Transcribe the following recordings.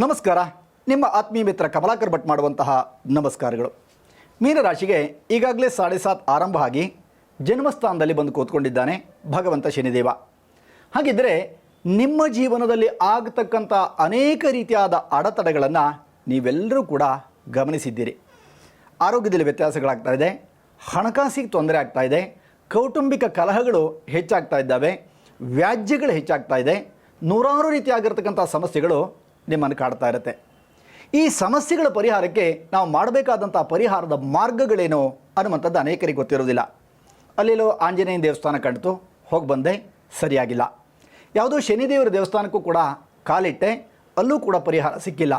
ನಮಸ್ಕಾರ. ನಿಮ್ಮ ಆತ್ಮೀಯ ಮಿತ್ರ ಕಮಲಾಕರ್ ಭಟ್ ಮಾಡುವಂತಹ ನಮಸ್ಕಾರಗಳು. ಮೀನರಾಶಿಗೆ ಈಗಾಗಲೇ ಸಾಡೆ ಸಾತ್ ಆರಂಭ ಆಗಿ ಜನ್ಮಸ್ಥಾನದಲ್ಲಿ ಬಂದು ಕೂತ್ಕೊಂಡಿದ್ದಾನೆ ಭಗವಂತ ಶನಿದೇವ. ಹಾಗಿದ್ದರೆ ನಿಮ್ಮ ಜೀವನದಲ್ಲಿ ಆಗತಕ್ಕಂಥ ಅನೇಕ ರೀತಿಯಾದ ಅಡೆತಡೆಗಳನ್ನು ನೀವೆಲ್ಲರೂ ಕೂಡ ಗಮನಿಸಿದ್ದೀರಿ. ಆರೋಗ್ಯದಲ್ಲಿ ವ್ಯತ್ಯಾಸಗಳಾಗ್ತಾ ಇದೆ, ಹಣಕಾಸಿಗೆ ತೊಂದರೆ ಆಗ್ತಾ ಇದೆ, ಕೌಟುಂಬಿಕ ಕಲಹಗಳು ಹೆಚ್ಚಾಗ್ತಾ ಇದ್ದಾವೆ, ವ್ಯಾಜ್ಯಗಳು ಹೆಚ್ಚಾಗ್ತಾ ಇದೆ, ನೂರಾರು ರೀತಿಯಾಗಿರ್ತಕ್ಕಂಥ ಸಮಸ್ಯೆಗಳು ನಿಮ್ಮನ್ನು ಕಾಡ್ತಾ ಇರುತ್ತೆ. ಈ ಸಮಸ್ಯೆಗಳ ಪರಿಹಾರಕ್ಕೆ ನಾವು ಮಾಡಬೇಕಾದಂಥ ಪರಿಹಾರದ ಮಾರ್ಗಗಳೇನು ಅನ್ನುವಂಥದ್ದು ಅನೇಕರಿಗೆ ಗೊತ್ತಿರೋದಿಲ್ಲ ಅಲ್ಲೆಲ್ಲೋ ಆಂಜನೇಯನ ದೇವಸ್ಥಾನ ಕಂಡಿತು, ಹೋಗಿ ಬಂದೆ, ಸರಿಯಾಗಿಲ್ಲ. ಯಾವುದೋ ಶನಿದೇವರ ದೇವಸ್ಥಾನಕ್ಕೂ ಕೂಡ ಕಾಲಿಟ್ಟೆ, ಅಲ್ಲೂ ಕೂಡ ಪರಿಹಾರ ಸಿಕ್ಕಿಲ್ಲ.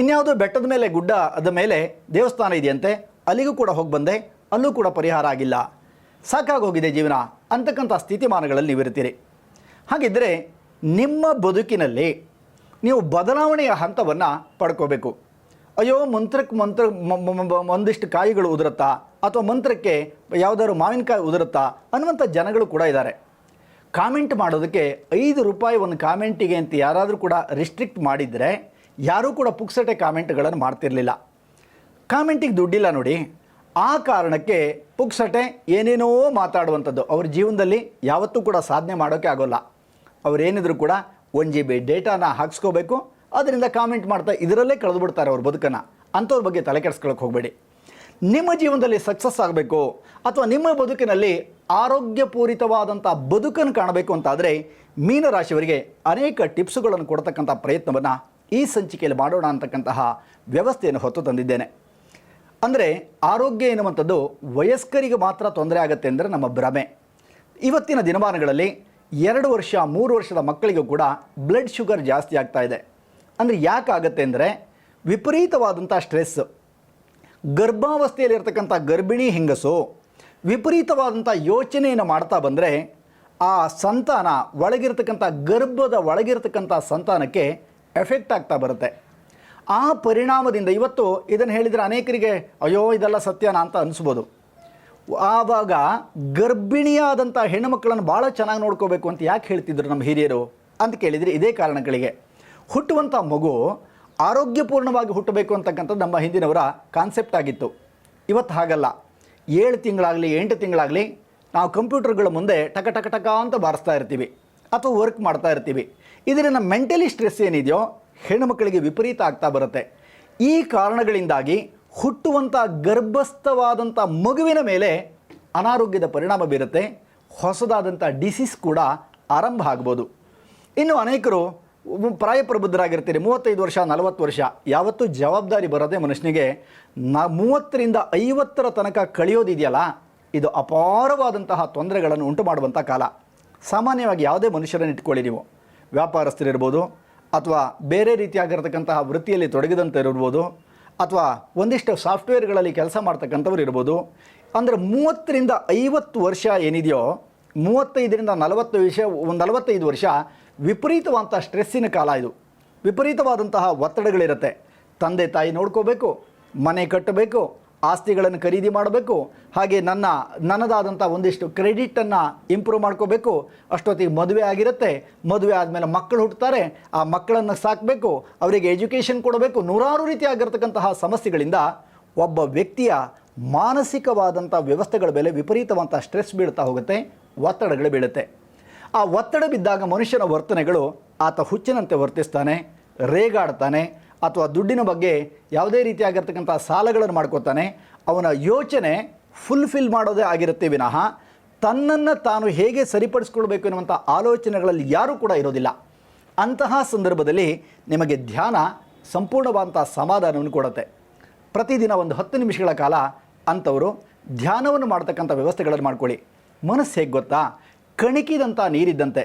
ಇನ್ಯಾವುದೋ ಬೆಟ್ಟದ ಮೇಲೆ ಗುಡ್ಡ ಅದ ಮೇಲೆ ದೇವಸ್ಥಾನ ಇದೆಯಂತೆ, ಅಲ್ಲಿಗೂ ಕೂಡ ಹೋಗಿ ಬಂದೆ, ಅಲ್ಲೂ ಕೂಡ ಪರಿಹಾರ ಆಗಿಲ್ಲ. ಸಾಕಾಗೋಗಿದೆ ಜೀವನ, ಅಂತಕ್ಕಂಥ ಸ್ಥಿತಿಮಾನಗಳಲ್ಲಿ ನೀವಿರ್ತೀರಿ ಹಾಗಿದ್ದರೆ ನಿಮ್ಮ ಬದುಕಿನಲ್ಲಿ ನೀವು ಬದಲಾವಣೆಯ ಹಂತವನ್ನು ಪಡ್ಕೋಬೇಕು. ಅಯ್ಯೋ ಮಂತ್ರಕ್ಕೆ ಮಂತ್ರ ಒಂದಿಷ್ಟು ಕಾಯಿಗಳು ಉದುರುತ್ತಾ, ಅಥವಾ ಮಂತ್ರಕ್ಕೆ ಯಾವುದಾದ್ರು ಮಾವಿನಕಾಯಿ ಉದುರುತ್ತಾ ಅನ್ನುವಂಥ ಜನಗಳು ಕೂಡ ಇದ್ದಾರೆ. ಕಾಮೆಂಟ್ ಮಾಡೋದಕ್ಕೆ ಐದು ರೂಪಾಯಿ ಒಂದು ಕಾಮೆಂಟಿಗೆ ಅಂತ ಯಾರಾದರೂ ಕೂಡ ರಿಸ್ಟ್ರಿಕ್ಟ್ ಮಾಡಿದರೆ ಯಾರೂ ಕೂಡ ಪುಕ್ಸಟೆ ಕಾಮೆಂಟ್ಗಳನ್ನು ಮಾಡ್ತಿರಲಿಲ್ಲ. ಕಾಮೆಂಟಿಗೆ ದುಡ್ಡಿಲ್ಲ ನೋಡಿ, ಆ ಕಾರಣಕ್ಕೆ ಪುಕ್ಸಟೆ ಏನೇನೋ ಮಾತಾಡುವಂಥದ್ದು. ಅವ್ರ ಜೀವನದಲ್ಲಿ ಯಾವತ್ತೂ ಕೂಡ ಸಾಧನೆ ಮಾಡೋಕ್ಕೆ ಆಗೋಲ್ಲ. ಅವರೇನಿದ್ರು ಕೂಡ ಒನ್ ಜಿ ಬಿ ಡೇಟಾನ ಹಾಕ್ಸ್ಕೋಬೇಕು. ಅದರಿಂದ ಕಾಮೆಂಟ್ ಮಾಡ್ತಾ ಇದರಲ್ಲೇ ಕಳೆದು ಬಿಡ್ತಾರೆ ಅವ್ರ ಬದುಕನ್ನು. ಅಂಥವ್ರ ಬಗ್ಗೆ ತಲೆ ಕೆಡಿಸ್ಕೊಳಕ್ಕೆ ಹೋಗಬೇಡಿ. ನಿಮ್ಮ ಜೀವನದಲ್ಲಿ ಸಕ್ಸಸ್ ಆಗಬೇಕು ಅಥವಾ ನಿಮ್ಮ ಬದುಕಿನಲ್ಲಿ ಆರೋಗ್ಯಪೂರಿತವಾದಂಥ ಬದುಕನ್ನು ಕಾಣಬೇಕು ಅಂತಾದರೆ ಮೀನರಾಶಿಯವರಿಗೆ ಅನೇಕ ಟಿಪ್ಸುಗಳನ್ನು ಕೊಡ್ತಕ್ಕಂಥ ಪ್ರಯತ್ನವನ್ನು ಈ ಸಂಚಿಕೆಯಲ್ಲಿ ಮಾಡೋಣ ಅಂತಕ್ಕಂತಹ ವ್ಯವಸ್ಥೆಯನ್ನು ಹೊತ್ತು ತಂದಿದ್ದೇನೆ. ಅಂದರೆ ಆರೋಗ್ಯ ಎನ್ನುವಂಥದ್ದು ವಯಸ್ಕರಿಗೆ ಮಾತ್ರ ತೊಂದರೆ ಆಗುತ್ತೆ ಅಂದರೆ ನಮ್ಮ ಭ್ರಮೆ. ಇವತ್ತಿನ ದಿನಮಾನಗಳಲ್ಲಿ ಎರಡು ವರ್ಷ, ಮೂರು ವರ್ಷದ ಮಕ್ಕಳಿಗೂ ಕೂಡ ಬ್ಲಡ್ ಶುಗರ್ ಜಾಸ್ತಿ ಆಗ್ತಾ ಇದೆ. ಅಂದರೆ ಯಾಕಾಗತ್ತೆ ಅಂದರೆ ವಿಪರೀತವಾದಂಥ ಸ್ಟ್ರೆಸ್ ಗರ್ಭಾವಸ್ಥೆಯಲ್ಲಿರ್ತಕ್ಕಂಥ ಗರ್ಭಿಣಿ ಹೆಂಗಸು ವಿಪರೀತವಾದಂಥ ಯೋಚನೆಯನ್ನು ಮಾಡ್ತಾ ಬಂದರೆ ಆ ಸಂತಾನ ಒಳಗಿರ್ತಕ್ಕಂಥ ಗರ್ಭದ ಒಳಗಿರ್ತಕ್ಕಂಥ ಸಂತಾನಕ್ಕೆ ಎಫೆಕ್ಟ್ ಆಗ್ತಾ ಬರುತ್ತೆ. ಆ ಪರಿಣಾಮದಿಂದ ಇವತ್ತು ಇದನ್ನು ಹೇಳಿದರೆ ಅನೇಕರಿಗೆ, ಅಯ್ಯೋ, ಇದೆಲ್ಲ ಸತ್ಯನಾ? ಅಂತ ಅನಿಸ್ಬೋದು. ಆವಾಗ ಗರ್ಭಿಣಿಯಾದಂಥ ಹೆಣ್ಣುಮಕ್ಕಳನ್ನು ಭಾಳ ಚೆನ್ನಾಗಿ ನೋಡ್ಕೋಬೇಕು ಅಂತ ಯಾಕೆ ಹೇಳ್ತಿದ್ರು ನಮ್ಮ ಹಿರಿಯರು ಅಂತ ಕೇಳಿದರೆ ಇದೇ ಕಾರಣಗಳಿಗೆ. ಹುಟ್ಟುವಂಥ ಮಗು ಆರೋಗ್ಯಪೂರ್ಣವಾಗಿ ಹುಟ್ಟಬೇಕು ಅಂತಕ್ಕಂಥದ್ದು ನಮ್ಮ ಹಿಂದಿನವರ ಕಾನ್ಸೆಪ್ಟ್ ಆಗಿತ್ತು. ಇವತ್ತು ಹಾಗಲ್ಲ. ಏಳು ತಿಂಗಳಾಗಲಿ, ಎಂಟು ತಿಂಗಳಾಗಲಿ ನಾವು ಕಂಪ್ಯೂಟರ್ಗಳ ಮುಂದೆ ಟಕ ಟಕ ಟಕ ಅಂತ ಬಾರಿಸ್ತಾ ಇರ್ತೀವಿ. ಅಥವಾ ವರ್ಕ್ ಮಾಡ್ತಾ ಇರ್ತೀವಿ. ಇದರಿಂದ ಮೆಂಟಲಿ ಸ್ಟ್ರೆಸ್ ಏನಿದೆಯೋ ಹೆಣ್ಣುಮಕ್ಕಳಿಗೆ ವಿಪರೀತ ಆಗ್ತಾ ಬರುತ್ತೆ. ಈ ಕಾರಣಗಳಿಂದಾಗಿ ಹುಟ್ಟುವಂಥ ಗರ್ಭಸ್ಥವಾದಂಥ ಮಗುವಿನ ಮೇಲೆ ಅನಾರೋಗ್ಯದ ಪರಿಣಾಮ ಬೀರುತ್ತೆ. ಹೊಸದಾದಂಥ ಡಿಸೀಸ್ ಕೂಡ ಆರಂಭ ಆಗ್ಬೋದು. ಇನ್ನು ಅನೇಕರು ಪ್ರಾಯಪ್ರಬುದ್ಧರಾಗಿರ್ತೀರಿ ಮೂವತ್ತೈದು ವರ್ಷ, ನಲವತ್ತು ವರ್ಷ, ಯಾವತ್ತೂ ಜವಾಬ್ದಾರಿ ಬರೋದೇ ಮನುಷ್ಯನಿಗೆ ನ, ಮೂವತ್ತರಿಂದ ಐವತ್ತರ ತನಕ ಕಳೆಯೋದಿದೆಯಲ್ಲ ಇದು ಅಪಾರವಾದಂತಹ ತೊಂದರೆಗಳನ್ನು ಉಂಟು ಮಾಡುವಂಥ ಕಾಲ. ಸಾಮಾನ್ಯವಾಗಿ ಯಾವುದೇ ಮನುಷ್ಯರನ್ನು ಇಟ್ಕೊಳ್ಳಿ ನೀವು. ವ್ಯಾಪಾರಸ್ಥರಿರ್ಬೋದು, ಅಥವಾ ಬೇರೆ ರೀತಿಯಾಗಿರ್ತಕ್ಕಂತಹ ವೃತ್ತಿಯಲ್ಲಿ ತೊಡಗಿದಂಥವ್ರು ಅಥವಾ ಒಂದಿಷ್ಟು ಸಾಫ್ಟ್ವೇರ್ಗಳಲ್ಲಿ ಕೆಲಸ ಮಾಡ್ತಕ್ಕಂಥವ್ರು ಇರ್ಬೋದು. ಅಂದರೆ ಮೂವತ್ತರಿಂದ ಐವತ್ತು ವರ್ಷ ಏನಿದೆಯೋ, ಮೂವತ್ತೈದರಿಂದ ನಲವತ್ತು ವಿಷಯ ಒಂದು ನಲವತ್ತೈದು ವರ್ಷ ವಿಪರೀತವಾದಂಥ ಸ್ಟ್ರೆಸ್ಸಿನ ಕಾಲ ಇದು. ವಿಪರೀತವಾದಂತಹ ಒತ್ತಡಗಳಿರುತ್ತೆ. ತಂದೆ ತಾಯಿ ನೋಡ್ಕೋಬೇಕು, ಮನೆ ಕಟ್ಟಬೇಕು ಆಸ್ತಿಗಳನ್ನು ಖರೀದಿ ಮಾಡಬೇಕು. ಹಾಗೆ ನನ್ನ, ನನ್ನದಾದಂಥ ಒಂದಿಷ್ಟು ಕ್ರೆಡಿಟನ್ನು ಇಂಪ್ರೂವ್ ಮಾಡ್ಕೋಬೇಕು. ಅಷ್ಟೊತ್ತಿಗೆ ಮದುವೆ ಆಗಿರುತ್ತೆ. ಮದುವೆ ಆದಮೇಲೆ ಮಕ್ಕಳು ಹುಟ್ಟುತ್ತಾರೆ ಆ ಮಕ್ಕಳನ್ನು ಸಾಕಬೇಕು. ಅವರಿಗೆ ಎಜುಕೇಷನ್ ಕೊಡಬೇಕು. ನೂರಾರು ರೀತಿಯಾಗಿರ್ತಕ್ಕಂತಹ ಸಮಸ್ಯೆಗಳಿಂದ ಒಬ್ಬ ವ್ಯಕ್ತಿಯ ಮಾನಸಿಕವಾದಂಥ ವ್ಯವಸ್ಥೆಗಳ ಮೇಲೆ ವಿಪರೀತವಂಥ ಸ್ಟ್ರೆಸ್ ಬೀಳ್ತಾ ಹೋಗುತ್ತೆ. ಒತ್ತಡಗಳು ಬೀಳುತ್ತೆ. ಆ ಒತ್ತಡ ಬಿದ್ದಾಗ ಮನುಷ್ಯನ ವರ್ತನೆಗಳು ಆತ ಹುಚ್ಚಿನಂತೆ ವರ್ತಿಸ್ತಾನೆ, ರೇಗಾಡ್ತಾನೆ ಅಥವಾ ದುಡ್ಡಿನ ಬಗ್ಗೆ ಯಾವುದೇ ರೀತಿಯಾಗಿರ್ತಕ್ಕಂಥ ಸಾಲಗಳನ್ನು ಮಾಡ್ಕೋತಾನೆ, ಅವನ ಯೋಚನೆ ಫುಲ್ಫಿಲ್ ಮಾಡೋದೇ ಆಗಿರುತ್ತೆ ವಿನಃ ತನ್ನನ್ನು ತಾನು ಹೇಗೆ ಸರಿಪಡಿಸ್ಕೊಳ್ಬೇಕು ಎನ್ನುವಂಥ ಆಲೋಚನೆಗಳಲ್ಲಿ ಯಾರೂ ಕೂಡ ಇರೋದಿಲ್ಲ. ಅಂತಹ ಸಂದರ್ಭದಲ್ಲಿ ನಿಮಗೆ ಧ್ಯಾನ ಸಂಪೂರ್ಣವಾದಂಥ ಸಮಾಧಾನವನ್ನು ಕೊಡುತ್ತೆ. ಪ್ರತಿದಿನ ಒಂದು ಹತ್ತು ನಿಮಿಷಗಳ ಕಾಲ ಅಂಥವರು ಧ್ಯಾನವನ್ನು ಮಾಡ್ತಕ್ಕಂಥ ವ್ಯವಸ್ಥೆಗಳನ್ನು ಮಾಡ್ಕೊಳ್ಳಿ. ಮನಸ್ಸು ಹೇಗೆ ಗೊತ್ತಾ? ಕಣಿಕಿದಂಥ ನೀರಿದ್ದಂತೆ.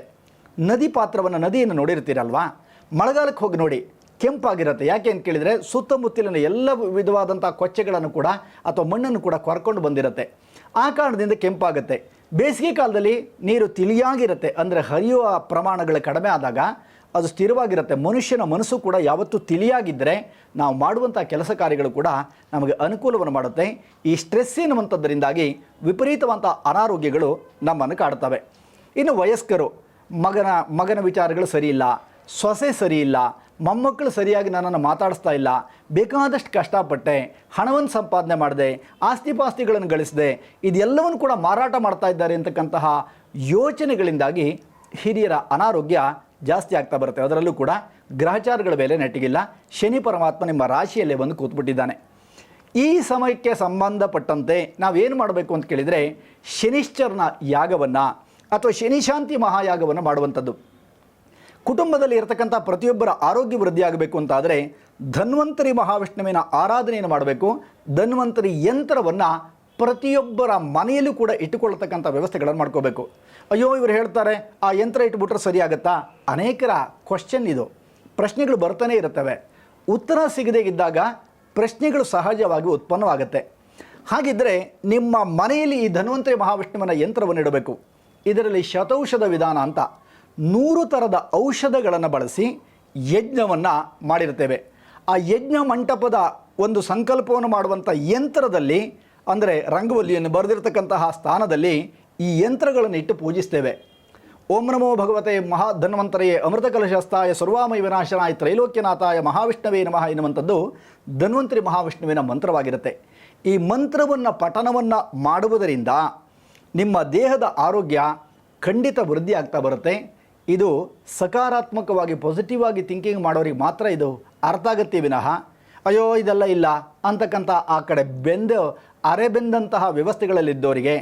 ನದಿ ಪಾತ್ರವನ್ನು, ನದಿಯನ್ನು ನೋಡಿರ್ತೀರಲ್ವಾ? ಮಳೆಗಾಲಕ್ಕೆ ಹೋಗಿ ನೋಡಿ. ಕೆಂಪಾಗಿರುತ್ತೆ. ಯಾಕೆ ಅಂತ ಕೇಳಿದರೆ ಸುತ್ತಮುತ್ತಲಿನ ಎಲ್ಲ ವಿಧವಾದಂಥ ಕೊಚ್ಚೆಗಳನ್ನು ಕೂಡ ಅಥವಾ ಮಣ್ಣನ್ನು ಕೂಡ ಕೊರ್ಕೊಂಡು ಬಂದಿರುತ್ತೆ. ಆ ಕಾರಣದಿಂದ ಕೆಂಪಾಗುತ್ತೆ. ಬೇಸಿಗೆ ಕಾಲದಲ್ಲಿ ನೀರು ತಿಳಿಯಾಗಿರುತ್ತೆ. ಅಂದರೆ ಹರಿಯುವ ಪ್ರಮಾಣಗಳು ಕಡಿಮೆ ಆದಾಗ ಅದು ಸ್ಥಿರವಾಗಿರುತ್ತೆ. ಮನುಷ್ಯನ ಮನಸ್ಸು ಕೂಡ ಯಾವತ್ತೂ ತಿಳಿಯಾಗಿದ್ದರೆ ನಾವು ಮಾಡುವಂಥ ಕೆಲಸ ಕಾರ್ಯಗಳು ಕೂಡ ನಮಗೆ ಅನುಕೂಲವನ್ನು ಮಾಡುತ್ತೆ. ಈ ಸ್ಟ್ರೆಸ್ ಎನ್ನುವಂಥದ್ದರಿಂದಾಗಿ ವಿಪರೀತವಂಥ ಅನಾರೋಗ್ಯಗಳು ನಮ್ಮನ್ನು ಕಾಡ್ತವೆ. ಇನ್ನು ವಯಸ್ಕರು ಮಗನ ಮಗನ ವಿಚಾರಗಳು ಸರಿಯಿಲ್ಲ. ಸೊಸೆ ಸರಿಯಿಲ್ಲ. ಮೊಮ್ಮಕ್ಕಳು ಸರಿಯಾಗಿ ನನ್ನನ್ನು ಮಾತಾಡಿಸ್ತಾ ಇಲ್ಲ. ಬೇಕಾದಷ್ಟು ಕಷ್ಟಪಟ್ಟೆ, ಹಣವನ್ನು ಸಂಪಾದನೆ ಮಾಡಿದೆ ಆಸ್ತಿ ಪಾಸ್ತಿಗಳನ್ನು ಗಳಿಸಿದೆ, ಇದೆಲ್ಲವನ್ನು ಕೂಡ ಮಾರಾಟ ಮಾಡ್ತಾ ಇದ್ದಾರೆ ಅಂತಕ್ಕಂತಹ ಯೋಚನೆಗಳಿಂದಾಗಿ ಹಿರಿಯರ ಅನಾರೋಗ್ಯ ಜಾಸ್ತಿ ಆಗ್ತಾ ಬರುತ್ತೆ. ಅದರಲ್ಲೂ ಕೂಡ ಗ್ರಹಚಾರಗಳ ಮೇಲೆ ನೆಟ್ಟಿಗಿಲ್ಲ. ಶನಿ ಪರಮಾತ್ಮ ನಿಮ್ಮ ರಾಶಿಯಲ್ಲೇ ಬಂದು ಕೂತ್ಬಿಟ್ಟಿದ್ದಾನೆ. ಈ ಸಮಯಕ್ಕೆ ಸಂಬಂಧಪಟ್ಟಂತೆ ನಾವೇನು ಮಾಡಬೇಕು ಅಂತ ಕೇಳಿದರೆ, ಶನಿಶ್ಚರನ ಯಾಗವನ್ನು ಅಥವಾ ಶನಿಶಾಂತಿ ಮಹಾಯಾಗವನ್ನು ಮಾಡುವಂಥದ್ದು. ಕುಟುಂಬದಲ್ಲಿ ಇರತಕ್ಕಂಥ ಪ್ರತಿಯೊಬ್ಬರ ಆರೋಗ್ಯ ವೃದ್ಧಿಯಾಗಬೇಕು ಅಂತಾದರೆ ಧನ್ವಂತರಿ ಮಹಾವಿಷ್ಣುವಿನ ಆರಾಧನೆಯನ್ನು ಮಾಡಬೇಕು. ಧನ್ವಂತರಿ ಯಂತ್ರವನ್ನು ಪ್ರತಿಯೊಬ್ಬರ ಮನೆಯಲ್ಲೂ ಕೂಡ ಇಟ್ಟುಕೊಳ್ಳತಕ್ಕಂಥ ವ್ಯವಸ್ಥೆಗಳನ್ನು ಮಾಡ್ಕೋಬೇಕು. ಅಯ್ಯೋ, ಇವರು ಹೇಳ್ತಾರೆ, ಆ ಯಂತ್ರ ಇಟ್ಬಿಟ್ರೆ ಸರಿಯಾಗುತ್ತಾ ಅನೇಕರ ಕ್ವಶನ್ ಇದು. ಪ್ರಶ್ನೆಗಳು ಬರ್ತಾನೆ ಇರುತ್ತವೆ. ಉತ್ತರ ಸಿಗದೇ ಇದ್ದಾಗ ಪ್ರಶ್ನೆಗಳು ಸಹಜವಾಗಿ ಉತ್ಪನ್ನವಾಗುತ್ತೆ. ಹಾಗಿದ್ದರೆ ನಿಮ್ಮ ಮನೆಯಲ್ಲಿ ಈ ಧನ್ವಂತರಿ ಮಹಾವಿಷ್ಣುವಿನ ಯಂತ್ರವನ್ನು ಇಡಬೇಕು. ಇದರಲ್ಲಿ ಶತೌಷಧ ವಿಧಾನ ಅಂತ. ನೂರು ಥರದ ಔಷಧಗಳನ್ನು ಬಳಸಿ ಯಜ್ಞವನ್ನು ಮಾಡಿರ್ತೇವೆ ಆ ಯಜ್ಞ ಮಂಟಪದ ಒಂದು ಸಂಕಲ್ಪವನ್ನು ಮಾಡುವಂಥ ಯಂತ್ರದಲ್ಲಿ, ಅಂದರೆ ರಂಗವಲ್ಲಿಯನ್ನು ಬರೆದಿರ್ತಕ್ಕಂತಹ ಸ್ಥಾನದಲ್ಲಿ ಈ ಯಂತ್ರಗಳನ್ನು ಇಟ್ಟು ಪೂಜಿಸ್ತೇವೆ. ಓಂ ನಮೋ ಭಗವತೆ ಮಹಾಧನ್ವಂತರೆಯೇ ಅಮೃತ ಕಲಶಸ್ಥಾಯ ಸರ್ವಾಮಯ ವಿನಾಶನಾಯ ತ್ರೈಲೋಕ್ಯನಾಥಾಯ ಮಹಾವಿಷ್ಣುವೇ ನಮಃ ಎನ್ನುವಂಥದ್ದು ಧನ್ವಂತರಿ ಮಹಾವಿಷ್ಣುವಿನ ಮಂತ್ರವಾಗಿರುತ್ತೆ. ಈ ಮಂತ್ರವನ್ನು ಪಠನವನ್ನು ಮಾಡುವುದರಿಂದ ನಿಮ್ಮ ದೇಹದ ಆರೋಗ್ಯ ಖಂಡಿತ ವೃದ್ಧಿ ಆಗ್ತಾ ಬರುತ್ತೆ. ಇದು ಸಕಾರಾತ್ಮಕವಾಗಿ ಪಾಸಿಟಿವ್ ಆಗಿ ಥಿಂಕಿಂಗ್ ಮಾಡೋರಿಗೆ ಮಾತ್ರ ಇದು ಅರ್ಥ ಆಗುತ್ತೆ ವಿನಃ. ಅಯ್ಯೋ, ಇದೆಲ್ಲ ಇಲ್ಲ ಅಂತಕ್ಕಂಥ ಆ ಕಡೆ ಬೆಂದು, ಅರೆ ಬೆಂದಂತಹ ವ್ಯವಸ್ಥೆಗಳಲ್ಲಿದ್ದವರಿಗೆ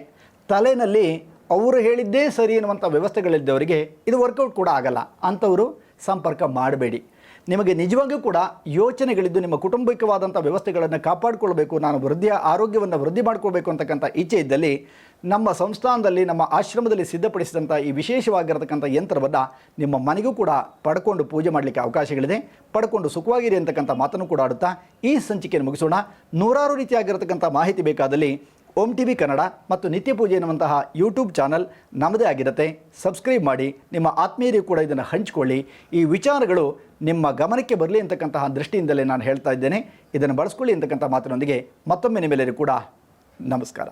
ತಲೆಯಲ್ಲಿ ಅವರು ಹೇಳಿದ್ದೇ ಸರಿ ಎನ್ನುವಂಥ ವ್ಯವಸ್ಥೆಗಳಿದ್ದವರಿಗೆ ಇದು ವರ್ಕೌಟ್ ಕೂಡ ಆಗಲ್ಲ. ಅಂಥವರು ಸಂಪರ್ಕ ಮಾಡಬೇಡಿ. ನಿಮಗೆ ನಿಜವಾಗಿಯೂ ಕೂಡ ಯೋಚನೆಗಳಿದ್ದು ನಿಮ್ಮ ಕುಟುಂಬಿಕವಾದಂಥ ವ್ಯವಸ್ಥೆಗಳನ್ನು ಕಾಪಾಡಿಕೊಳ್ಬೇಕು, ನಾನು ವೃದ್ಧಿಯ ಆರೋಗ್ಯವನ್ನು ವೃದ್ಧಿ ಮಾಡ್ಕೋಬೇಕು ಅಂತಕ್ಕಂಥ ಇಚ್ಛೆ ಇದ್ದಲ್ಲಿ ನಮ್ಮ ಸಂಸ್ಥಾನದಲ್ಲಿ, ನಮ್ಮ ಆಶ್ರಮದಲ್ಲಿ ಸಿದ್ಧಪಡಿಸಿದಂಥ ಈ ವಿಶೇಷವಾಗಿರತಕ್ಕಂಥ ಯಂತ್ರವನ್ನು ನಿಮ್ಮ ಮನೆಗೂ ಕೂಡ ಪಡ್ಕೊಂಡು ಪೂಜೆ ಮಾಡಲಿಕ್ಕೆ ಅವಕಾಶಗಳಿದೆ. ಪಡ್ಕೊಂಡು ಸುಖವಾಗಿರಿ ಅಂತಕ್ಕಂಥ ಮಾತನ್ನು ಕೂಡ ಆಡುತ್ತಾ ಈ ಸಂಚಿಕೆಯನ್ನು ಮುಗಿಸೋಣ. ನೂರಾರು ರೀತಿಯಾಗಿರತಕ್ಕಂಥ ಮಾಹಿತಿ ಬೇಕಾದಲ್ಲಿ ಓಂ ಟಿ ವಿ ಕನ್ನಡ ಮತ್ತು ನಿತ್ಯ ಪೂಜೆ ಎನ್ನುವಂತಹ ಯೂಟ್ಯೂಬ್ ಚಾನಲ್ ನಮ್ಮದೇ ಆಗಿರುತ್ತೆ. ಸಬ್ಸ್ಕ್ರೈಬ್ ಮಾಡಿ, ನಿಮ್ಮ ಆತ್ಮೀಯರಿಗೂ ಕೂಡ ಇದನ್ನು ಹಂಚಿಕೊಳ್ಳಿ. ಈ ವಿಚಾರಗಳು ನಿಮ್ಮ ಗಮನಕ್ಕೆ ಬರಲಿ ಅಂತಕ್ಕಂತಹ ದೃಷ್ಟಿಯಿಂದಲೇ ನಾನು ಹೇಳ್ತಾ ಇದ್ದೇನೆ. ಇದನ್ನು ಬಳಸ್ಕೊಳ್ಳಿ ಅಂತಕ್ಕಂಥ ಮಾತಿನೊಂದಿಗೆ ಮತ್ತೊಮ್ಮೆ ನಿಮ್ಮೆಲ್ಲರಿಗೂ ಕೂಡ ನಮಸ್ಕಾರ.